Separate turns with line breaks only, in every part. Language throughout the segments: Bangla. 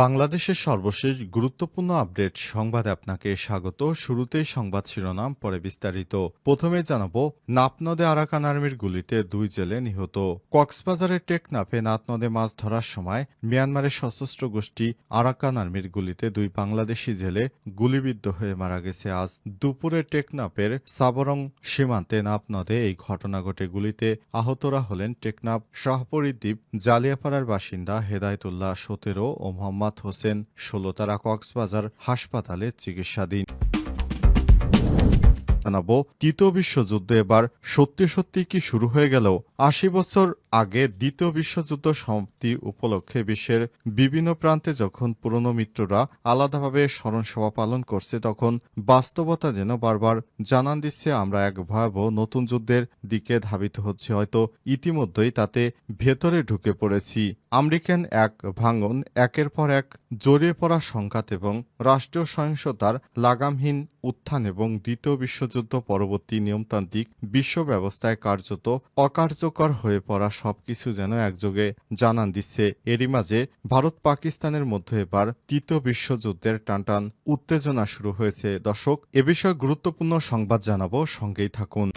বাংলাদেশের সর্বশেষ গুরুত্বপূর্ণ আপডেট সংবাদে আপনাকে স্বাগত। শুরুতেই সংবাদ শিরোনাম, পরে বিস্তারিত। প্রথমে জানাব, নাপনদে আরাকান আর্মির গুলিতে দুই জেলে নিহত। কক্সবাজারের টেকনাফে নাতনদে মাছ ধরার সময় মিয়ানমারের সশস্ত্র গোষ্ঠী আরাকান আর্মির গুলিতে দুই বাংলাদেশি জেলে গুলিবিদ্ধ হয়ে মারা গেছে। আজ দুপুরে টেকনাফের সাবরং সীমান্তে নাপনদে এই ঘটনা ঘটে। গুলিতে আহতরা হলেন টেকনাফ শাহপরী দ্বীপ, জালিয়াপাড়ার বাসিন্দা হেদায়তুল্লাহ সতেরো ও মোহাম্মদ হোসেন ষোলো তারা কক্সবাজার হাসপাতালে চিকিৎসাধীন। জানাব তৃতীয় বিশ্বযুদ্ধ এবার সত্যি সত্যি কি শুরু হয়ে গেল আশি বছর আগে দ্বিতীয় বিশ্বযুদ্ধ সমাপ্তি উপলক্ষে বিশ্বের বিভিন্ন প্রান্তে যখন পুরনো মিত্ররা আলাদাভাবে স্মরণসভা পালন করছে, তখন বাস্তবতা যেন বারবার জানান দিচ্ছে, আমরা এক ভয়াবহ নতুন যুদ্ধের দিকে ধাবিত হচ্ছে। হয়তো ইতিমধ্যেই তাতে ভেতরে ঢুকে পড়েছি। আমেরিকান এক ভাঙন একের পর এক জড়িয়ে পড়া সংঘাত এবং রাষ্ট্রীয় সহিংসতার লাগামহীন উত্থান এবং দ্বিতীয় বিশ্বযুদ্ধ পরবর্তী নিয়মতান্ত্রিক বিশ্ব ব্যবস্থায় কার্যত অকার্যকর হয়ে পড়া সবকিছু যেন একযোগে জানান দিচ্ছে। এরই মাঝে ভারত পাকিস্তানের মধ্যে এবার তৃতীয় বিশ্বযুদ্ধের টানটান উত্তেজনা শুরু হয়েছে। দর্শক, এ বিষয়ে গুরুত্বপূর্ণ সংবাদ জানাব। সঙ্গেই থাকুন।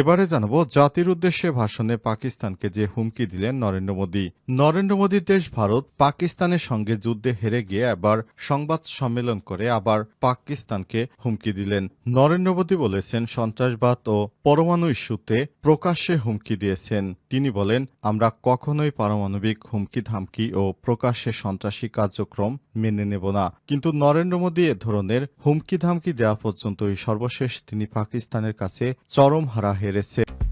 এবারে জানাব জাতির উদ্দেশ্যে ভাষণে পাকিস্তানকে যে হুমকি দিলেন নরেন্দ্র মোদী। নরেন্দ্র মোদীর দেশ ভারত পাকিস্তানের সঙ্গে যুদ্ধে হেরে গিয়ে এবার সংবাদ সম্মেলন করে আবার পাকিস্তানকে হুমকি দিলেন। নরেন্দ্র মোদী বলেছেন, সন্ত্রাসবাদ ও পরমাণু ইস্যুতে প্রকাশ্যে হুমকি দিয়েছেন। তিনি বলেন, আমরা কখনোই পারমাণবিক হুমকি, ধামকি ও প্রকাশ্যে সন্ত্রাসী কার্যক্রম মেনে নেব না। কিন্তু নরেন্দ্র মোদী এ ধরনের হুমকি ধামকি দেওয়া পর্যন্তই সর্বশেষ তিনি পাকিস্তানের কাছে চরম হারা envelhecer.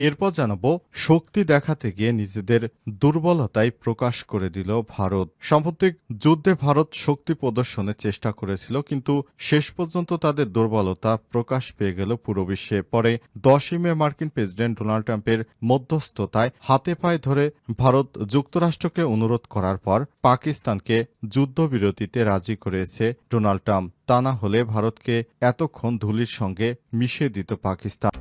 এরপর জানাব, শক্তি দেখাতে গিয়ে নিজেদের দুর্বলতাই প্রকাশ করে দিল ভারত। সাম্প্রতিক যুদ্ধে ভারত শক্তি প্রদর্শনের চেষ্টা করেছিল, কিন্তু শেষ পর্যন্ত তাদের দুর্বলতা প্রকাশ পেয়ে গেল পুরো বিশ্বে। পরে দশই মে মার্কিন প্রেসিডেন্ট ডোনাল্ড ট্রাম্পের মধ্যস্থতায় হাতে পায়ে ধরে ভারত যুক্তরাষ্ট্রকে অনুরোধ করার পর পাকিস্তানকে যুদ্ধবিরতিতে রাজি করেছে ডোনাল্ড ট্রাম্প। তা না হলে ভারতকে এতক্ষণ ধুলির সঙ্গে মিশিয়ে দিত পাকিস্তান।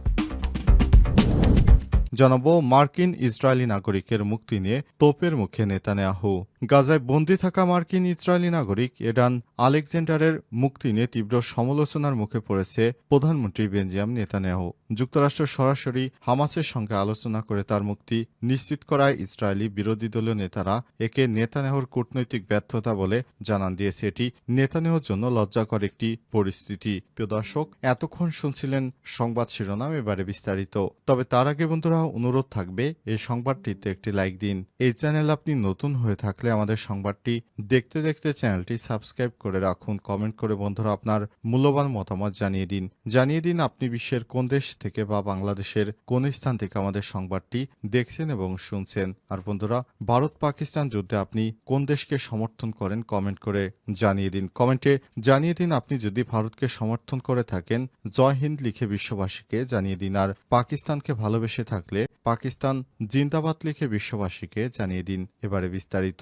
জানাব মার্কিন ইসরায়েলি নাগরিকের মুক্তি নিয়ে তোপের মুখে নেতানিয়াহু। গাজায় বন্দী থাকা মার্কিন ইসরায়েলি নাগরিক এডান আলেকজান্ডারের মুক্তি নিয়ে তীব্র সমালোচনার মুখে পড়েছে প্রধানমন্ত্রী বেঞ্জিয়াম নেতানিয়াহু। যুক্তরাষ্ট্র সরাসরি হামাসের সঙ্গে আলোচনা করে তার মুক্তি নিশ্চিত করায় ইসরায়েলি বিরোধী দলীয় নেতারা একে নেতানিয়াহুর কূটনৈতিক ব্যর্থতা বলে জানান দিয়েছে। এটি নেতানিয়াহুর জন্য লজ্জাকর একটি পরিস্থিতি। প্রিয় দর্শক, এতক্ষণ শুনছিলেন সংবাদ শিরোনাম, এবারে বিস্তারিত। তবে তার আগে বন্ধুরা, অনুরোধ থাকবে, এই সংবাদটিতে একটি লাইক দিন। এই চ্যানেল আপনি নতুন হয়ে থাকলে আমাদের সংবাদটি দেখতে দেখতে চ্যানেলটি সাবস্ক্রাইব করে রাখুন। কমেন্ট করে বন্ধুরা আপনার মূল্যবান মতামত জানিয়ে দিন। জানিয়ে দিন আপনি বিশ্বের কোন দেশ থেকে বা বাংলাদেশের কোন স্থান থেকে আমাদের সংবাদটি দেখছেন এবং শুনছেন। আর বন্ধুরা, ভারত পাকিস্তান যুদ্ধে আপনি কোন দেশকে সমর্থন করেন কমেন্ট করে জানিয়ে দিন। কমেন্টে জানিয়ে দিন আপনি যদি ভারতকে সমর্থন করে থাকেন, জয় হিন্দ লিখে বিশ্ববাসীকে জানিয়ে দিন। আর পাকিস্তানকে ভালোবেসে থাকলে পাকিস্তান জিন্দাবাদ লিখে বিশ্ববাসীকে জানিয়ে দিন। এবারে বিস্তারিত।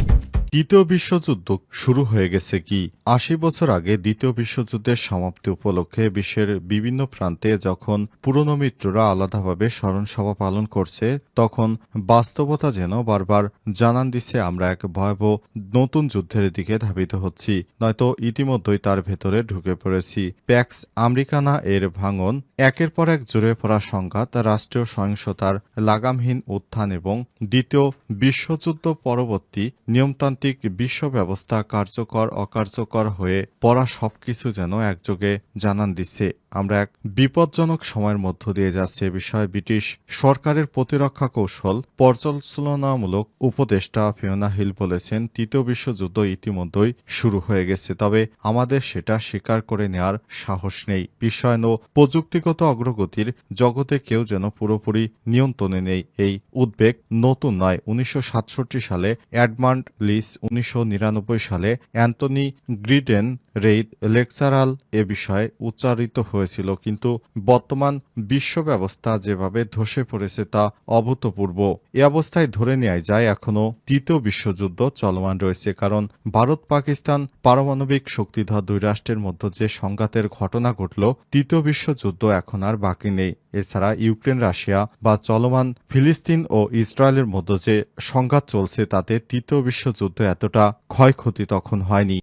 দ্বিতীয় বিশ্বযুদ্ধ শুরু হয়ে গেছে কি? আশি বছর আগে দ্বিতীয় বিশ্বযুদ্ধের সমাপ্তি উপলক্ষে বিশ্বের বিভিন্ন প্রান্তে যখন পুরনো মিত্ররা আলাদাভাবে স্মরণ সভা পালন করছে, তখন বাস্তবতা যেন বারবার জানান দিচ্ছে আমরা এক ভয়াবহ নতুন যুদ্ধের দিকে ধাবিত হচ্ছি। নয়তো ইতিমধ্যেই তার ভেতরে ঢুকে পড়েছি। প্যাক্স আমেরিকানা এর ভাঙন, একের পর এক জোরে পড়া সংঘাত, রাষ্ট্রীয় সহিংসতার লাগামহীন উত্থান এবং দ্বিতীয় বিশ্বযুদ্ধ পরবর্তী নিয়মতান্ত্রিক বিশ্ব ব্যবস্থা কার্যকর, অকার্যকর হয়ে পড়া সবকিছু যেন একযোগে জানান দিচ্ছে। আমরা এক বিপজ্জনক সময়ের মধ্য দিয়ে যাচ্ছে বিষয়ে ব্রিটিশ সরকারের প্রতিরক্ষা কৌশল পর্যালোচনামূলক উপদেষ্টা ফিওনা হিল বলেছেন, তৃতীয় বিশ্বযুদ্ধ ইতিমধ্যেই শুরু হয়ে গেছে, তবে আমাদের সেটা স্বীকার করে নেওয়ার সাহস নেই। বিশ্বায়ন ও প্রযুক্তিগত অগ্রগতির জগতে কেউ যেন পুরোপুরি নিয়ন্ত্রণে নেই, এই উদ্বেগ নতুন নয়। উনিশশো সালে অ্যাডমান্ড লিস উনিশশো নিরানব্বই সালে অ্যান্টনি গ্রিডেন রেইদ লেকচারাল এ বিষয়ে উচ্চারিত হয়েছিল, কিন্তু বর্তমান বিশ্ব ব্যবস্থা যেভাবে ধসে পড়েছে তা অভূতপূর্ব। এ অবস্থায় ধরে নেওয়া যায়, এখনও তৃতীয় বিশ্বযুদ্ধ চলমান রয়েছে, কারণ ভারত, পাকিস্তান পারমাণবিক শক্তিধর দুই রাষ্ট্রের মধ্যে যে সংঘাতের ঘটনা ঘটল, তৃতীয় বিশ্বযুদ্ধ এখন আর বাকি নেই। এছাড়া ইউক্রেন, রাশিয়া বা চলমান ফিলিস্তিন ও ইসরায়েলের মধ্যে যে সংঘাত চলছে, তাতে তৃতীয় বিশ্বযুদ্ধ এতটা ক্ষয়ক্ষতি তখন হয়নি।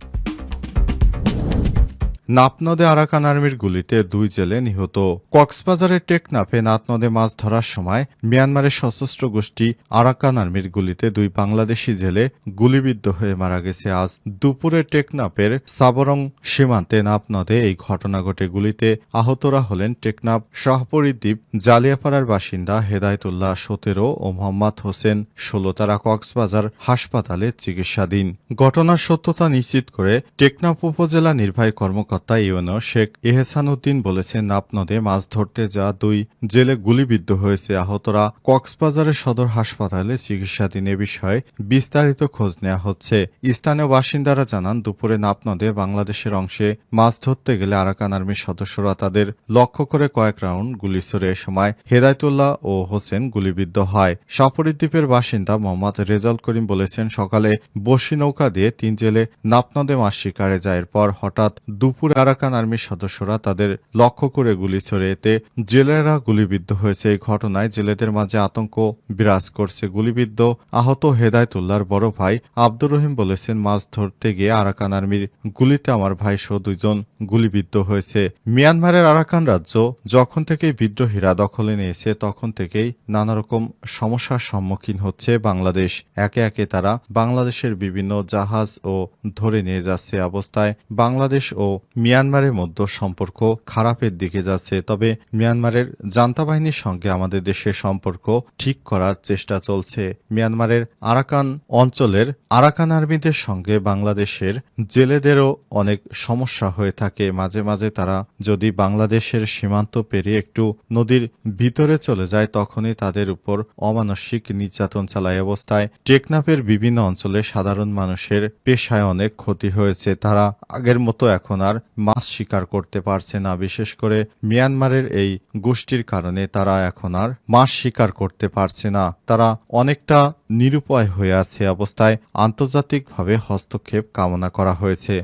নাপনদে আরাকান আর্মির গুলিতে দুই জেলে নিহত। কক্সবাজারের টেকনাফে নাতনদে মাছ ধরার সময় মিয়ানমারের সশস্ত্র গোষ্ঠী আরাকান আর্মির গুলিতে দুই বাংলাদেশি জেলে গুলিবিদ্ধ হয়ে মারা গেছে। আজ দুপুরে টেকনাফের সাবরং সীমান্তে নাপনদে এই ঘটনা ঘটে। গুলিতে আহতরা হলেন টেকনাফ শাহপরীদ্বীপ জালিয়াপাড়ার বাসিন্দা হেদায়তুল্লাহ সতেরো ও মোহাম্মদ হোসেন ষোলো। তারা কক্সবাজার হাসপাতালে চিকিৎসাধীন। ঘটনার সত্যতা নিশ্চিত করে টেকনাফ উপজেলা নির্বাহী কর্মকর্তা ইউনো শেখ এহসান উদ্দিন বলেছেন নাপনদে মাছ ধরতে যা দুই জেলে গুলিবিদ্ধ হয়েছে, আহতরা কক্সবাজারের সদর হাসপাতালে চিকিৎসাধীন। এ বিষয়ে বিস্তারিত খোঁজ নেওয়া হচ্ছে। স্থানীয় বাসিন্দারা জানান, দুপুরে নাপনদে বাংলাদেশের অংশে মাছ ধরতে গেলে আরাকান আর্মির সদস্যরা তাদের লক্ষ্য করে কয়েক রাউন্ড গুলি ছড়ে এ সময় হেদায়তুল্লাহ ও হোসেন গুলিবিদ্ধ হয়। সাপরিদ্বীপের বাসিন্দা মোহাম্মদ রেজাল করিম বলেছেন, সকালে বসি নৌকা দিয়ে তিন জেলে নাপনদে মাছ শিকারে যায়। এরপর হঠাৎ দুপুরে আরাকান আর্মির সদস্যরা তাদের লক্ষ্য করে গুলি ছড়ে এতে জেলেরা গুলিবিদ্ধ হয়েছে। এই ঘটনায় জেলেদের মাঝে আতঙ্ক বিরাজ করছে। গুলিবিদ্ধ আহত হেদায়তুল্লাহর বড় ভাই আব্দুর রহিম বলেছেন, মাছ ধরতে গিয়ে আরাকান আর্মির গুলিতে আমার ভাই সহ দুইজন গুলিবিদ্ধ হয়েছে। মিয়ানমারের আরাকান রাজ্য যখন থেকেই বিদ্রোহীরা দখলে নিয়েছে, তখন থেকেই নানা রকম সমস্যার সম্মুখীন হচ্ছে বাংলাদেশ। একে একে তারা বাংলাদেশের বিভিন্ন জাহাজ ও ধরে নিয়ে যাচ্ছে অবস্থায়। বাংলাদেশ ও মিয়ানমারের মধ্যে সম্পর্ক খারাপের দিকে যাচ্ছে, তবে মিয়ানমারের জান্তা বাহিনীর সঙ্গে আমাদের দেশের সম্পর্ক ঠিক করার চেষ্টা চলছে। মিয়ানমারের আরাকান অঞ্চলের আরাকান আর্মিদের সঙ্গে বাংলাদেশের জেলেদেরও অনেক সমস্যা হয়ে থাকে। মাঝে মাঝে তারা যদি বাংলাদেশের সীমান্ত পেরিয়ে একটু নদীর ভিতরে চলে যায়, তখনই তাদের উপর অমানসিক নির্যাতন চালায় অবস্থায়। টেকনাফের বিভিন্ন অঞ্চলে সাধারণ মানুষের পেশায় অনেক ক্ষতি হয়েছে। তারা আগের মতো এখন আর মাছ শিকার করতে পারছে না। বিশেষ করে মিয়ানমারের এই গোষ্ঠীর কারণে তারা এখন আর মাছ শিকার করতে পারছে না। তারা অনেকটা নিরুপায় হয়ে আছে অবস্থায়। আন্তর্জাতিকভাবে হস্তক্ষেপ কামনা করা হয়েছে।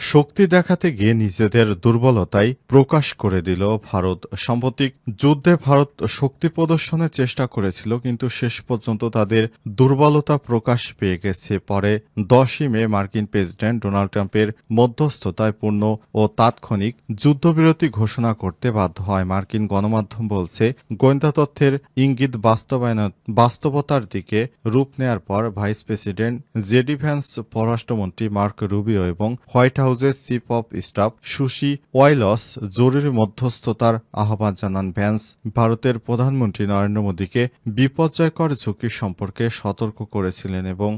শক্তি দেখাতে গিয়ে নিজেদের দুর্বলতাই প্রকাশ করে দিল ভারত। সাম্প্রতিক যুদ্ধে ভারত শক্তি প্রদর্শনের চেষ্টা করেছিল, কিন্তু শেষ পর্যন্ত তাদের দুর্বলতা প্রকাশ পেয়ে গেছে। পরে দশই মে মার্কিন প্রেসিডেন্ট ডোনাল্ড ট্রাম্পের মধ্যস্থতায় পূর্ণ ও তাৎক্ষণিক যুদ্ধবিরতি ঘোষণা করতে বাধ্য হয়। মার্কিন গণমাধ্যম বলছে, গোয়েন্দা তথ্যের ইঙ্গিত বাস্তবায়ন, বাস্তবতার দিকে রূপ নেয়ার পর ভাইস প্রেসিডেন্ট জেডি ভ্যান্স, পররাষ্ট্রমন্ত্রী মার্ক রুবিও এবং হোয়াইট হাউসের chief of staff Susie Wiles জরুরি মধ্যস্থতার আহ্বান জানান ভ্যান্স। ভারতের প্রধানমন্ত্রী নরেন্দ্র মোদীকে বিপর্যয়কর ঝুঁকি সম্পর্কে সতর্ক করেছিলেন এবং